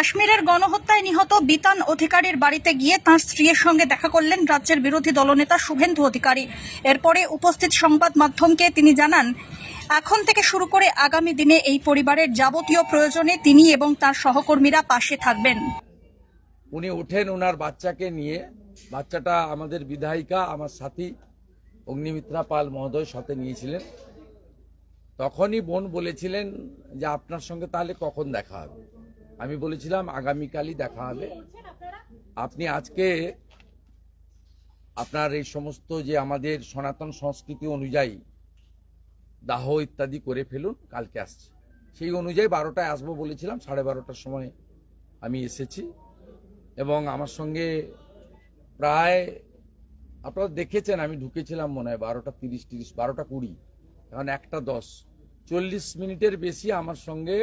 কাশ্মীরের গণহত্যায় নিহত বিতান অধিকারীর বাড়িতে গিয়ে তাঁর স্ত্রীর সঙ্গে দেখা করলেন রাজ্যের বিরোধী দলনেতা শুভেন্দু অধিকারী। এরপরে উপস্থিত সংবাদ মাধ্যমকে তিনি জানান, এখন থেকে শুরু করে আগামী দিনে এই পরিবারের যাবতীয় প্রয়োজনে তিনি এবং তার সহকর্মীরা পাশে থাকবেন। উনি ওঠেন ওনার বাচ্চাকে নিয়ে। বাচ্চাটা আমাদের বিধায়িকা, আমার সাথী অগ্নিমিত্রা পাল মহোদয় সাথে নিয়েছিলেন। তখনই বোন বলেছিলেন যে আপনার সঙ্গে তাহলে কখন দেখা হবে? আমি বলেছিলাম আগামীকালই দেখা হবে। আপনি আজকে আপনার এই সমস্ত যে আমাদের সনাতন সংস্কৃতি অনুযায়ী দাহ ইত্যাদি করে ফেলুন কালকে আসছে। সেই অনুযায়ী বারোটায় আসব বলেছিলাম সাড়ে বারোটার সময় আমি এসেছি। এবং আমার সঙ্গে প্রায় আপনারা দেখেছেন আমি ঢুকেছিলাম মনে হয় বারোটা তিরিশ তিরিশ বারোটা কুড়ি এখন একটা দশ। চল্লিশ মিনিটের বেশি আমার সঙ্গে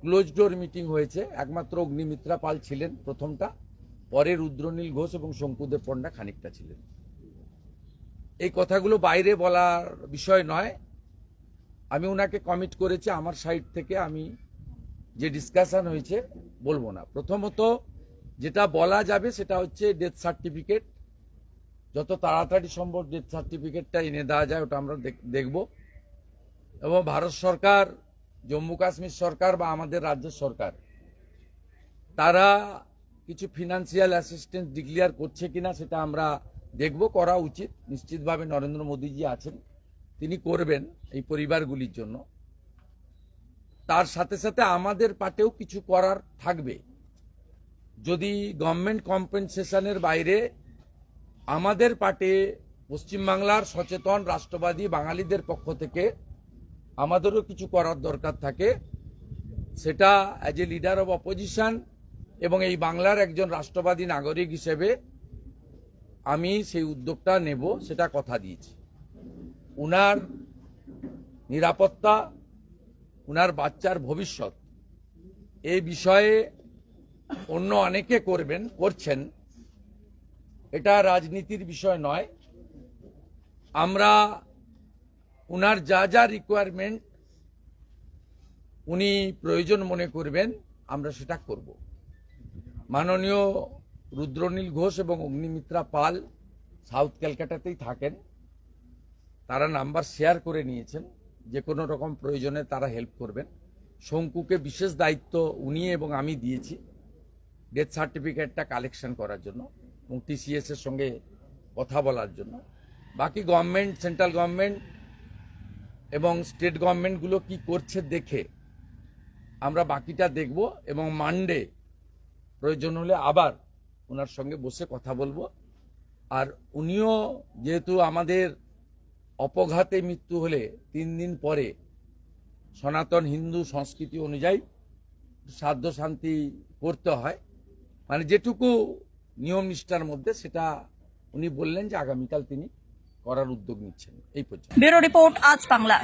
ক্লোজ ডোর মিটিং হয়েছে। একমাত্র অগ্নিমিত্রা পাল ছিলেন প্রথমটা। পরে রুদ্রনীল ঘোষ এবং শঙ্কুদেব পণ্ডা খানিকটা ছিলেন। এই কথাগুলো বাইরে বলার বিষয় নয়। আমি ওনাকে কমিট করেছি আমার সাইড থেকে আমি যে ডিসকাশন হয়েছে বলব না। প্রথমত যেটা বলা যাবে সেটা হচ্ছে ডেথ সার্টিফিকেট যত তাড়াতাড়ি সম্ভব ডেথ সার্টিফিকেটটা এনে দেওয়া যায়, ওটা আমরা দেখ- দেখব। এবং ভারত সরকার জম্মু কাশ্মীর সরকার বা আমাদের রাজ্য সরকার, তারা কিছু ফিনান্সিয়াল অ্যাসিস্ট্যান্স ডিক্লেয়ার করছে কিনা সেটা আমরা দেখব, করা উচিত। নিশ্চিতভাবে নরেন্দ্র মোদীজি আছেন, তিনি করবেন এই পরিবারগুলির জন্য। তার সাথে সাথে আমাদের পাটেও কিছু করার থাকবে। যদি গভর্নমেন্ট কম্পেনসেশনের বাইরে আমাদের পাটে পশ্চিমবাংলার সচেতন রাষ্ট্রবাদী বাঙালিদের পক্ষ থেকে আমাদেরও কিছু করার দরকার থাকে। সেটা as a leader of opposition এবং এই বাংলার একজন রাষ্ট্রবাদী নাগরিক হিসেবে আমি সেই উদ্যোগটা নেব, সেটা কথা দিয়েছি। উনার নিরাপত্তা, উনার বাচ্চার ভবিষ্যৎ এই বিষয়ে অন্য অনেকে করবেন, করছেন। এটা রাজনীতির বিষয় নয়। আমরা উনার যা যা রিকোয়ারমেন্ট উনি প্রয়োজন মনে করবেন, আমরা সেটা করব। মাননীয় রুদ্রনীল ঘোষ এবং অগ্নিমিত্রা পাল সাউথ ক্যালকাটাতেই থাকেন। তারা নাম্বার শেয়ার করে নিয়েছেন, যে কোনো রকম প্রয়োজনে তারা হেল্প করবেন। শঙ্কুকে বিশেষ দায়িত্ব উনি এবং আমি দিয়েছি ডেথ সার্টিফিকেটটা কালেকশন করার জন্য এবং টিসিএস এর সঙ্গে কথা বলার জন্য। বাকি গভর্নমেন্ট সেন্ট্রাল গভর্নমেন্ট এবং স্টেট গভর্নমেন্টগুলো কি করছে দেখে আমরা বাকিটা দেখব এবং মানডে প্রয়োজন হলে আবার ওনার সঙ্গে বসে কথা বলব। আর উনিও যেহেতু আমাদের অপঘাতে মৃত্যু হলে তিন দিন পরে সনাতন হিন্দু সংস্কৃতি অনুযায়ী সাধ্য শান্তি করতে হয় মানে যেটুকু নিয়ম নিষ্ঠার মধ্যে সেটা উনি বললেন যে আগামীকাল তিনি করার উদ্যোগ নিচ্ছেন। এই পর্যন্ত। ব্যুরো রিপোর্ট আজ বাংলা।